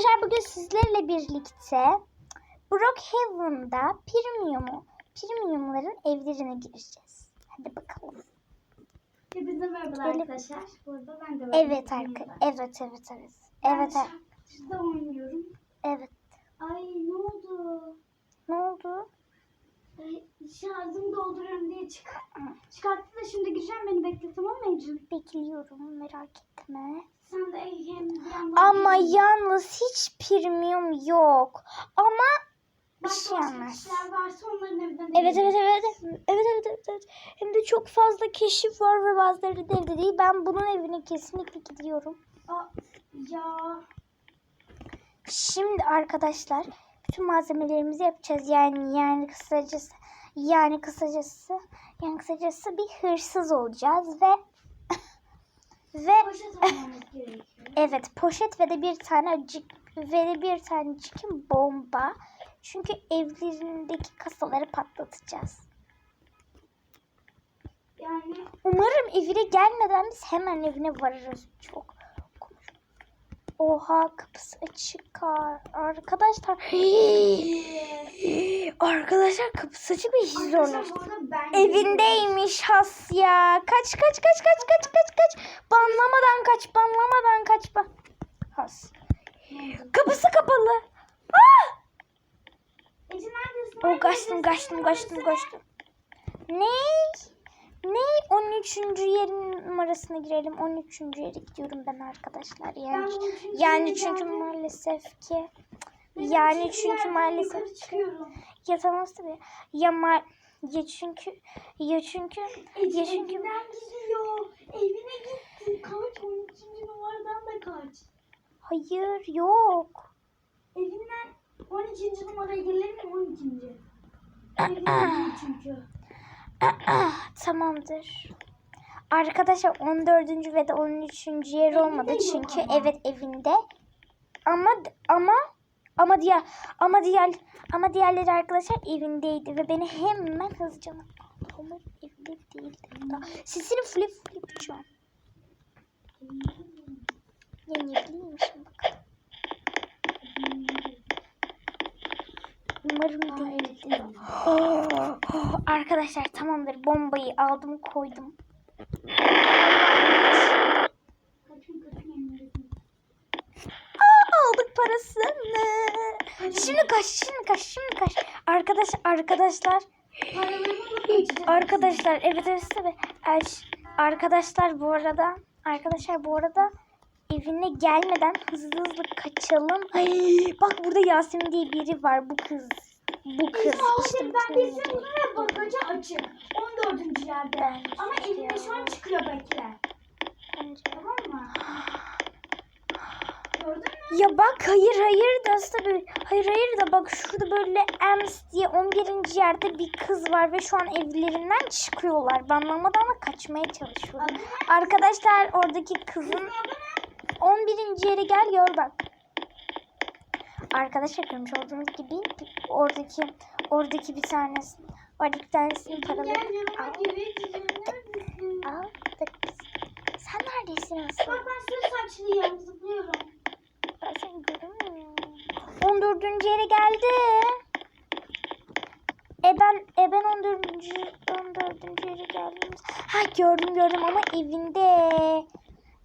Arkadaşlar bugün sizlerle birlikte Brookhaven'da premium, premiumların evlerine gireceğiz. Hadi bakalım. Hepinize Gelin. arkadaşlar. Burada ben de varım. Evet arka, evet evet evet. Evet ar- şurada oynuyorum. evet. Ay ne oldu? Ne oldu? Ay, şarjımı dolduruyorum diye çık çıkarttı da şimdi gireceğim beni bekle tamam mı Ecrin? Bekliyorum merak etme. Sen de hem Ama yalnız hiç premium yok. Ama bir şey olmaz. varsa onların Evet evet evet. Evet evet evet. evet. Hem de çok fazla keşif var ve bazıları da evde değil. Ben bunun evine kesinlikle gidiyorum. Aa, ya Şimdi arkadaşlar bütün malzemelerimizi yapacağız. Yani yani kısacası yani kısacası yani kısacası bir hırsız olacağız ve ve poşet evet poşet ve de bir tane acık ve de bir tanecik bomba. Çünkü evlerindeki kasaları patlatacağız. Yani Umarım evine gelmeden biz hemen evine varırız. Çok Oha kapısı açık ar- arkadaşlar. arkadaşlar kapısı arada ben Evindeymiş Has ya. Kaç kaç kaç kaç kaç kaç kaç. Banlamadan kaç banlamadan kaç. Ban Has. Kapısı kapalı. Ah! Ece neredesin? O Neredesin? kaçtım kaçtım kaçtım kaçtım. Ne? Ne? 13. yerin numarasına girelim. 13. yere gidiyorum ben arkadaşlar. Yani Ben yani çünkü geldim. maalesef ki yani çünkü maalesef çıkıyorum. ya tamam tabii. Ya ma ya çünkü ya çünkü Ece ya çünkü evinden gidiyor. Evine gitti. Kaç 12. numaradan da kaç. hayır yok. Evinden 12. numaraya gelelim mi 12. Evinden çünkü. Tamamdır. Arkadaşlar 14. ve de 13. yer olmadı çünkü evet evinde. Ama ama ama diğer ama diğer ama diğerleri arkadaşlar evindeydi ve beni hemen hızlıca ama evinde değildi. Sesini flip flip şu an. Ne bileyim şimdi bakalım. Umarım. Oh, oh, arkadaşlar tamamdır bombayı aldım koydum. Aa, aldık parasını. Şimdi kaç, şimdi kaç, şimdi kaç. Arkadaş, arkadaşlar, arkadaşlar, evet evet Arkadaşlar bu arada, arkadaşlar bu arada evine gelmeden hızlı hızlı kaçalım. Ay, bak burada Yasemin diye biri var, bu kız. Bu kız. Ece İşte bu ben bunu ve bagajı açık. 14. yerde. Ben Ama evinde şu an çıkıyor bekle. Bence- Tamam mı? Ya bak hayır hayır da tabii hayır hayır da bak şurada böyle Ems diye 11. yerde bir kız var ve şu an evlerinden çıkıyorlar. Ben mamadan da kaçmaya çalışıyorum. Arkadaşlar oradaki kızın? 11. yere gel gör bak. Arkadaşlar görmüş olduğunuz gibi oradaki oradaki bir tanesi oradaki bir tanesinin paraları? Aldık biz. Sen neredesin asıl? Bak ben sarı saçlıyım zıplıyorum. Ben seni göremiyorum. 14. yere geldi. E ben, e ben 14. 14. yere geldim. Ha gördüm gördüm ama evinde.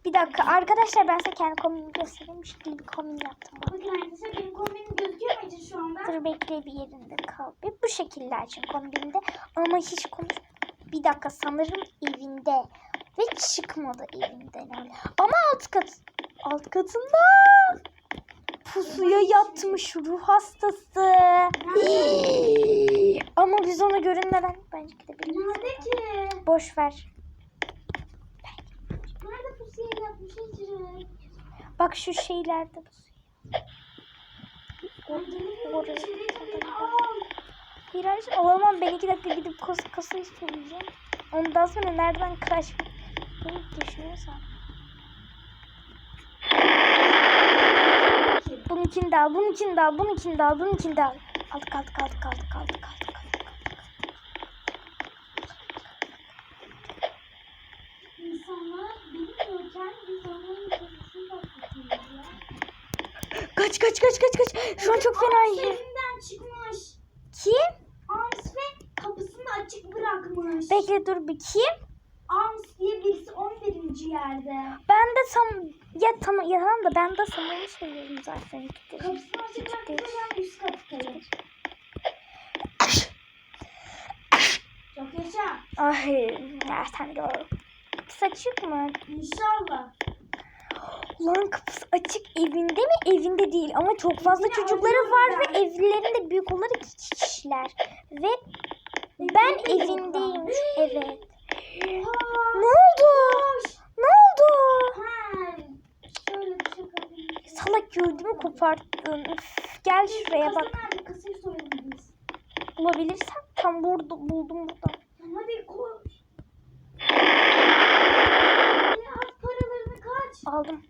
Bir dakika arkadaşlar ben size kendi kombinimi göstereyim. Şimdi bir kombin yaptım. Bak. Bakın arkadaşlar benim kombinim gözüküyor mu şu anda? Dur bekle bir yerinde kal. Bir bu şekilde açın kombinde. Ama hiç konuş. Bir dakika sanırım evinde. Ve çıkmadı evinden. Ama alt kat. Alt katında. Pusuya yatmış ruh hastası. Ama biz ona görünmeden bence gidebiliriz. Nerede ki? Boş ver. Nerede pusuya yapmış Ece? Bak şu şeylerde beni. Hayır hayır alamam. Ben iki dakika gidip kas kasayı söyleyeceğim. Ondan sonra nereden kaçmayı düşünüyorsan. Bununkini de al, bununkini de al, bununkini de al, bununkini de al. Aldık aldık aldık aldık aldık aldık. aldık. İnsanlar bilmiyorken biz onların kafasını patlatıyoruz ya. Kaç kaç kaç kaç. Şu an çok fena evinden çıkmış. Kim? Arms ve kapısını açık bırakmış. Bekle dur bir kim? Arms diye birisi 11. yerde. Ben de tam ya tamam ya tamam da ben de Samuel'i seviyorum zaten. Kapısını açık bırakınca ben üst kattayım. Çok yaşa. Ay nereden gör. Kapısı açık mı? İnşallah. Lan kapısı açık evinde mi? Evinde değil ama çok fazla çocukları var ve evlerinde büyük olarak iki kişiler. Ve ben evindeyim. Evet. Ne oldu? Ne oldu? Şey. Salak gördüğümü koparttın. Üf, gel şuraya bak. Bulabilirsen tam burada buldum burada. Hadi koş. Aldım.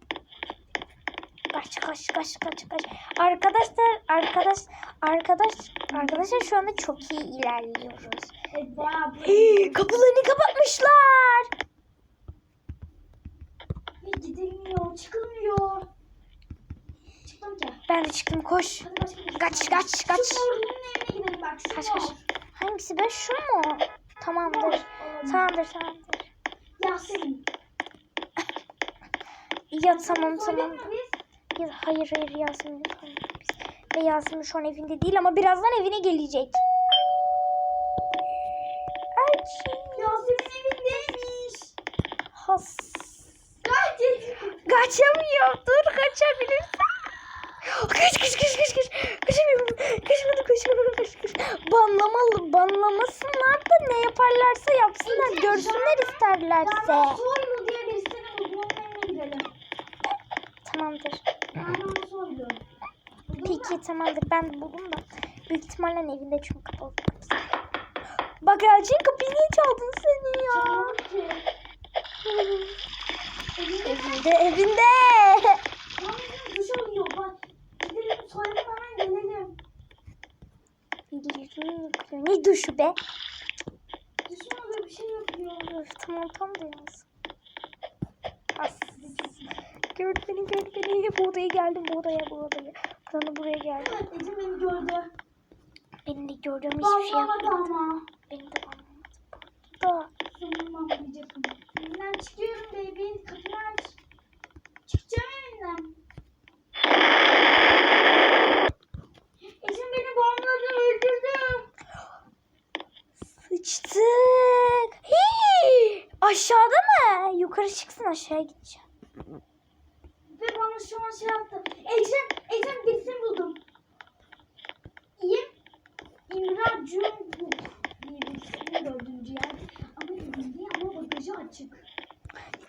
Kaç kaç kaç kaç kaç. Arkadaşlar arkadaş arkadaş arkadaşlar şu anda çok iyi ilerliyoruz. Hii, kapılarını kapatmışlar. Ve gidilmiyor, çıkılmıyor. Çıktım. Ben de çıktım koş. Şey Kaç, kaç, kaç. Kaç kaç. Hangisi ben şu mu? Tamamdır. Tamam. Tamamdır tamamdır. Yasemin. Ya tamam tamam. Ya, hayır hayır Yasemin. Biz. Ve Yasemin şu an evinde değil ama birazdan evine gelecek. Elçin. Yasemin evindeymiş. Has. Kaç Kaçamıyorum. Dur kaçabilirsen. Kaç kaç kaç kaç kaç. Kaçamıyorum. Kaçmadım kaçmadım kaç kaç. Banlamalı. Banlamasınlar da ne yaparlarsa yapsınlar. Görsünler isterlerse. Soylu diye birisini buldum. Onun evine gidelim. Tamamdır. Canan Soylu. Buldun mu? Peki tamamdır. Ben buldum da. Büyük ihtimalle evinde çünkü kapalı. Bak Elçin kapıyı niye çaldın seni ya? Evinde Evinde duş alıyor. Bak. Gidelim soyalım hemen gelelim. Ne duşu be? Duşun alıyor bir şey yapıyor. Öf, tamam tam da yalnız. As. Gördü beni gördü beni. Bu odaya geldim bu odaya bu odaya. Sonra buraya geldim. Ece beni gördü. Benim de gördüğüm hiçbir şey yapmadı. ama. Benim de anlamadım. Da. Sonunda diyeceksin. Evinden çıkıyorum baby. Kapıyı aç. Çıkacağım evinden. Ece beni bağladı öldürdü. Sıçtık. Hii! Aşağıda mı? Yukarı çıksın aşağıya gideceğim. Ve bana şu an şey yaptı. Ecem, Ecem birisini buldum. İyiyim. İmran Cumhur diye birisinin dördüncü yer. Ama evinde ama bagajı açık.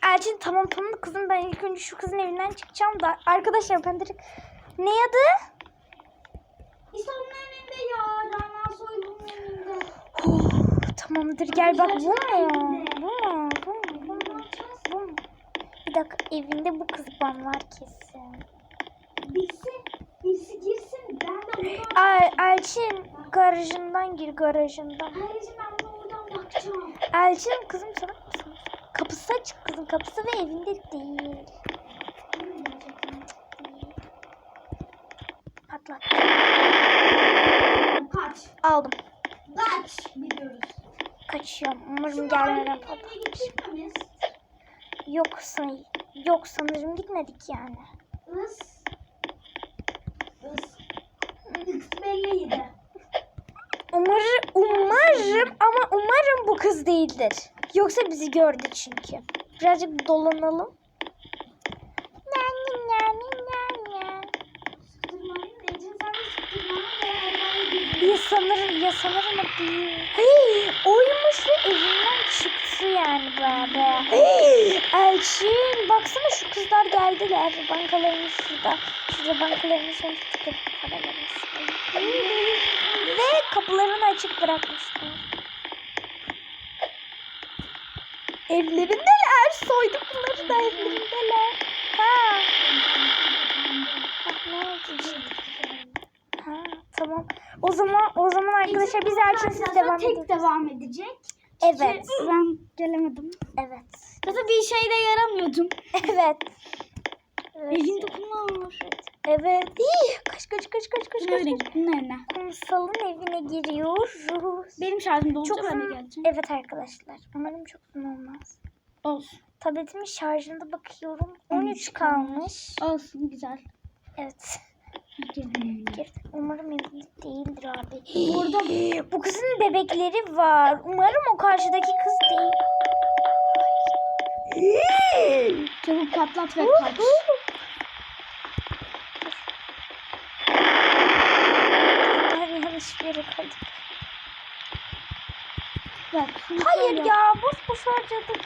Elçin tamam tamam kızım ben ilk önce şu kızın evinden çıkacağım da. Arkadaşlar ben direkt... Ne adı? Onun önünde ya. Rana Soylu'nun önünde. Oh, tamamdır gel bak bu mu? Bu mu? Bu mu? Bu mu? Bir dakika evinde bu kız ban var kesin. Girsin. Ben. Ay, Elçin garajından gir garajından. Ben bakacağım. Elçin kızım salak mısın? Kapısı açık kızın kapısı ve evinde değil. Patlat. Kaç. Aldım. Kaç. Gidiyoruz. Kaçıyorum. Umarım gelmeden ailenin patlat. evine gittik mi biz? Yok, san yok sanırım gitmedik yani. Umarım ama umarım bu kız değildir. Yoksa bizi gördü çünkü. Birazcık dolanalım. Nani nani nani. Ya sanırım, ya sanırım o değil. Hey, oymuş ve evinden çıktı yani baba. Hey, Elçin, baksana şu kızlar geldiler. Bankalarımız şurada. Şurada bankalarımız paralarımız. Hey, Ve kapılarını açık bırakmışlar. Evlerindeler. Soyduk bunları da evlerindeler. Ha. Ah, ne oldu? Ha, tamam. O zaman o zaman arkadaşlar biz Elçinsiz devam tek devam edecek. Evet. Ben gelemedim. Evet. Zaten bir şeyde yaramıyordum. Evet. Evet. Elin dokunma. Evet. İyi. Kaç kaç kaç kaç kaç kaç. Nereye gittin nereye? Kumsalın evine giriyoruz. Benim şarjım dolunca Çok ben de geleceğim. Evet arkadaşlar. Umarım çok uzun olmaz. Olsun. Tabletimin şarjında bakıyorum. 13 13 kalmış. Olsun güzel. Evet. Gelin. Gir. Umarım evlilik değildir abi. Burada Bu kızın bebekleri var. Umarım o karşıdaki kız değil. çabuk patlat ve kaç. Ben yanlış bir yere koydum. Bak, Hayır koy ya boş boş harcadık.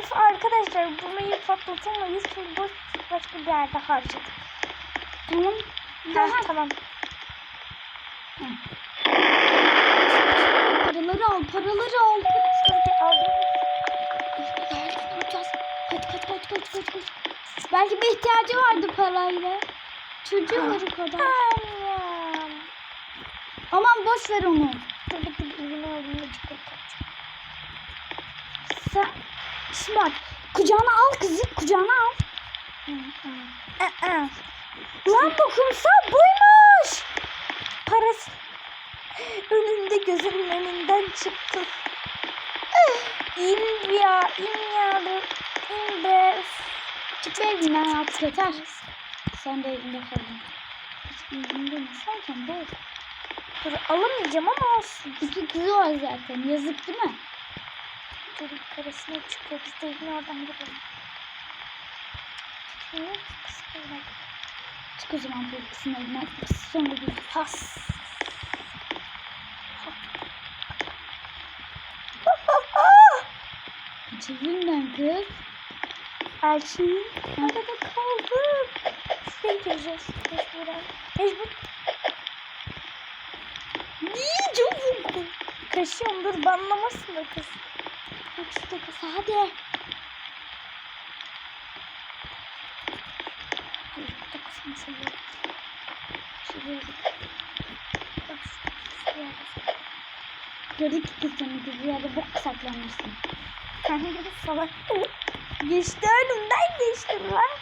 Üf arkadaşlar bunu patlatamayız çünkü boş başka bir yerde harcadık. Tamam. Ha, tamam. paraları al, paraları al. Hadi aldım. Kaç kaç kaç kaç kaç kaç. Belki bir ihtiyacı vardı parayla. Çocuğu var o kadar. Aman boş ver onu. Dur bir de ürünü alayım da çikolata. Sen şimdi bak kucağına al kızı kucağına al. Lan bu kumsal buymuş. Parası önünde gözümün önünden çıktı. İn ya, in ya, in be. Çık evinden artık yeter. Sen de evinde kaldın. Evinde mi? Zaten boş. Dur alamayacağım ama olsun. İki kızı var zaten. Yazık değil mi? Dur karısına çıkıyor. Biz de evin oradan gidelim. Şimdi kısmına Çık o zaman bu ikisinin evinden. İkisi sonra bir pas. Çevirin kız. Elçin. Arada kaldım. Şuraya gireceğiz. Mecburen. Mecbur. Niye çabuk? Kaşıyorum dur banlamasın da kız. Bak işte kız hadi. Da kızını. Gördük ki seni kızı yerde bok saklanmışsın. Sen de salak. Geçti önümden geçti lan.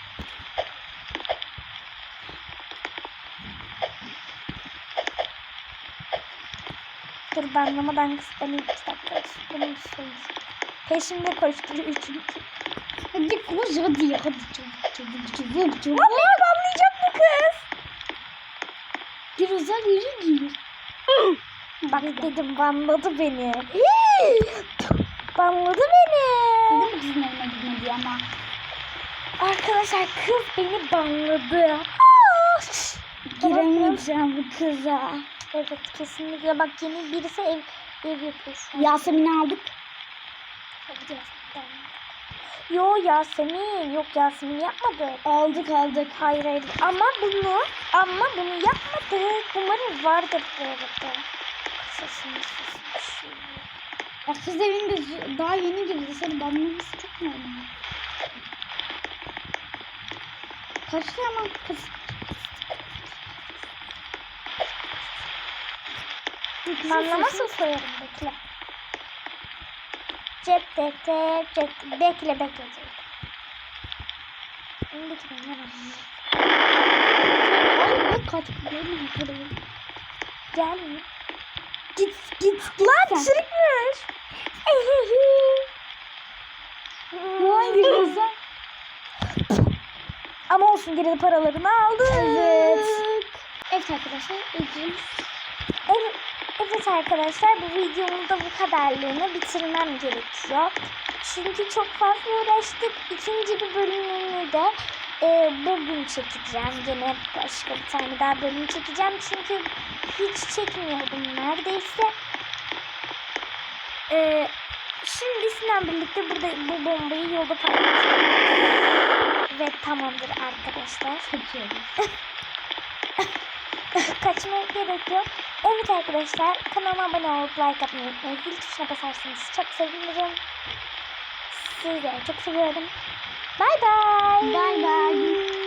Dur banlamadan kız beni iki dakika benim soyuz. Peşimde koşturuyor çünkü. Hadi koş hadi hadi çabuk çabuk çabuk çabuk. Beni banlayacak bu kız. Gir özel yere gir. Bak dedim banladı beni. banladı beni. Dedim kızın evine gitme diye ama. Arkadaşlar kız beni banladı. Giremeyeceğim bu kıza. Evet kesinlikle bak yeni birisi ev, ev yapıyor şu an. Yasemin'i aldık. Hadi Yasemin. Yo Yasemin. Yok Yasemin yapmadı. Aldık aldık. Hayır hayır. Ama bunu ama bunu yapmadı. Umarım vardır bu arada. Sesini sesini bir şey evinde daha yeni girdi. Seni banlaması çok normal. Kaçtı ama kız. Banla nasıl soyarım bekle. Cep de cep cep bekle bekle cep. Şimdi kimden alayım? Ay bak kaç görmüyor parayı. Gelmiyor. Git git Lan sen. çürükmüş. Ulan giriyorsun. Ama olsun geri de paralarını aldı. Evet. Evet arkadaşlar. Ecim. Evet, evet arkadaşlar bu videonun da bu kadarlığını bitirmem gerekiyor. Çünkü çok fazla uğraştık. İkinci bir bölümünü de e, bugün çekeceğim. Gene başka bir tane daha bölüm çekeceğim. Çünkü hiç çekmiyordum neredeyse. E, şimdi Sinan birlikte burada bu bombayı yolda patlatacağız. Ve tamamdır arkadaşlar. Kaçmaya gerek yok. Evet arkadaşlar kanalıma abone olup like atmayı unutmayın. Zil tuşuna basarsanız çok sevinirim. Sizi çok seviyorum. Bye bye. Bye bye.